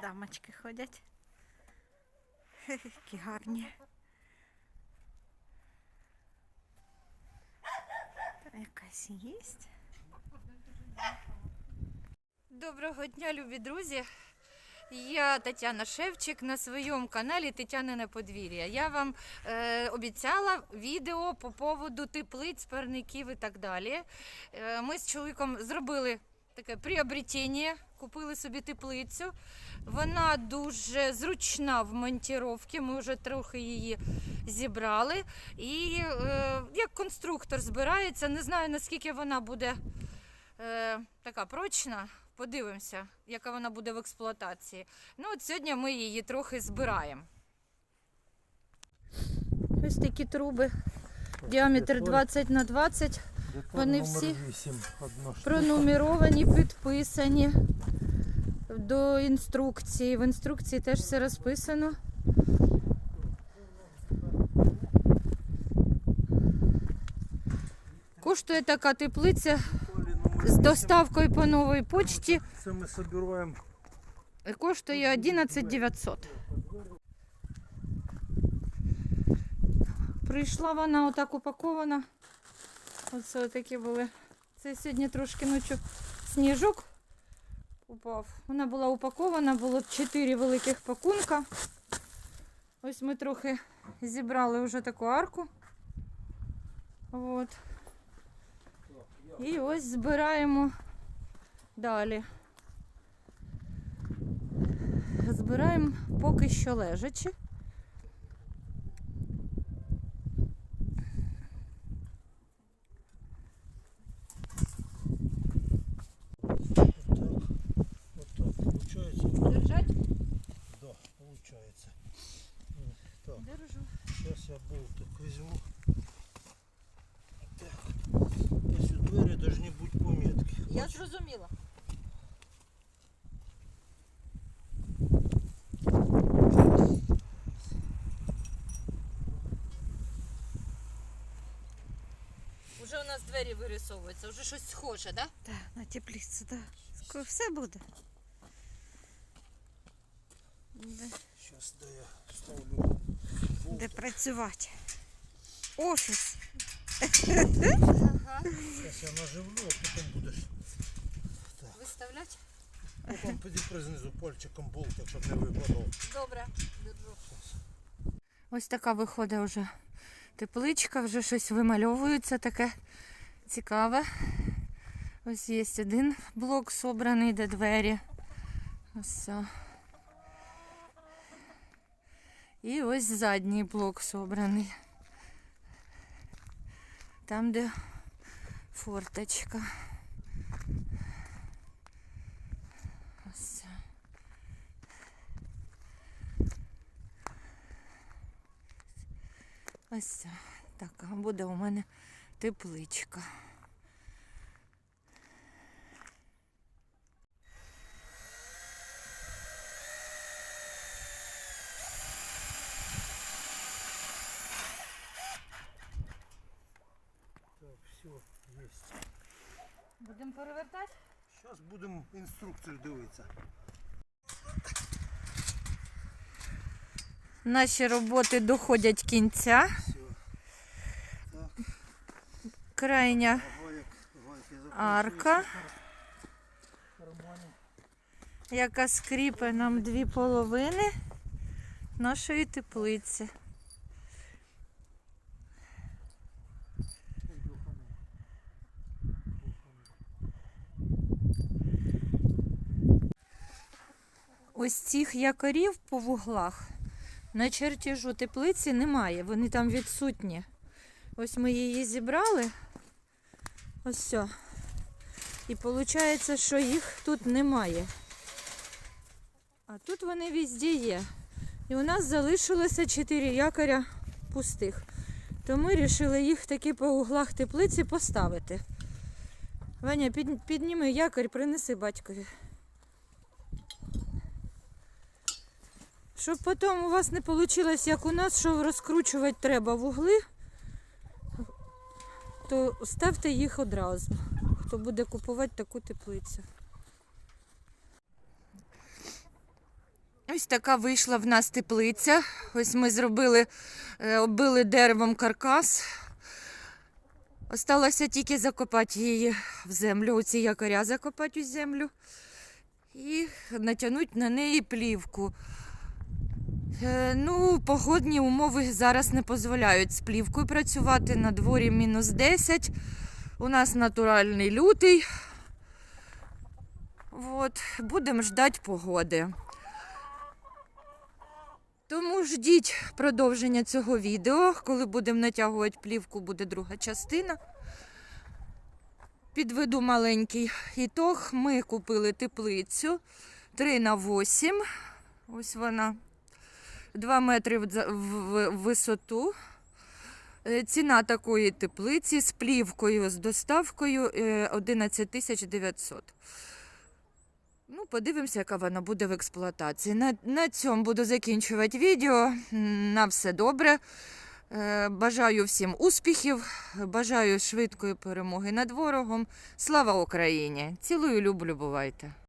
дамочки ходять. Які гарні. Якась є. Доброго дня, любі друзі. Я Тетяна Шевчик на своєму каналі Тетянине подвір'я. Я вам е, обіцяла відео по поводу теплиць, парників і так далі. Е, ми з чоловіком зробили таке приобретення, купили собі теплицю. Вона дуже зручна в монтіровці. Ми вже трохи її зібрали. І е, як конструктор збирається, не знаю наскільки вона буде е, така прочна. Подивимося, яка вона буде в експлуатації. Ну, от сьогодні ми її трохи збираємо. Ось такі труби. Діаметр 20 на 20, Вони всі пронумеровані, підписані до інструкції. В інструкції теж все розписано. Коштує така теплиця з доставкою по новій почті. Це ми собираємо. Коштує 11 900. Прийшла вона отак упакована. Оце такі були. Це сьогодні трошки ночі сніжок упав. Вона була упакована, було 4 великих пакунка. Ось ми трохи зібрали вже таку арку. От. І ось збираємо далі. Збираємо поки що лежачи. зараз я болтик візьму. Так. Ось у двері повинні бути пометки. Я Бач? зрозуміла. Уже у нас двері вирисовуються, вже щось схоже, да? Так, на теплицю, так. Скоро все буде. Де, Зараз де я ставлю де працювати. Офіс. Ага. Зараз я наживлю, а потім будеш. Виставлять? Потім підіпри знизу пальчиком болтик, щоб не випадав. Добре, держу. Ось така виходить вже тепличка, вже щось вимальовується таке цікаве. Ось є один блок собраний, де двері. Ось. І ось задній блок собраний. Там, де форточка. Ось. Ось ця така буде у мене тепличка. Так, все, є. Будемо перевертати? Зараз будемо інструкцію дивитися. Наші роботи доходять кінця. Крайня Арка. яка скріпить нам дві половини нашої теплиці. Ось цих якорів по вуглах на чертежу теплиці немає, вони там відсутні. Ось ми її зібрали. Ось все. І виходить, що їх тут немає. А тут вони везде є. І у нас залишилося 4 якоря пустих. То ми вирішили їх таки по углах теплиці поставити. Ваня, підніми якорь, принеси батькові. Щоб потім у вас не вийшло, як у нас, що розкручувати треба вугли, то ставте їх одразу, хто буде купувати таку теплицю. Ось така вийшла в нас теплиця. Ось ми зробили, е, оббили деревом каркас. Осталося тільки закопати її в землю, оці якоря закопати у землю і натягнути на неї плівку. Е, Ну, погодні умови зараз не дозволяють з плівкою працювати. На дворі мінус 10. У нас натуральний лютий. От, будемо ждати погоди. Тому ждіть продовження цього відео. Коли будемо натягувати плівку, буде друга частина. Підведу маленький ітог. Ми купили теплицю 3 на 8. Ось вона. 2 метри в висоту. Е, Ціна такої теплиці з плівкою, з доставкою е, 11 тисяч 900. Ну, подивимося, яка вона буде в експлуатації. На, на цьому буду закінчувати відео. На все добре. Е, Бажаю всім успіхів, бажаю швидкої перемоги над ворогом. Слава Україні! Цілую, люблю, бувайте!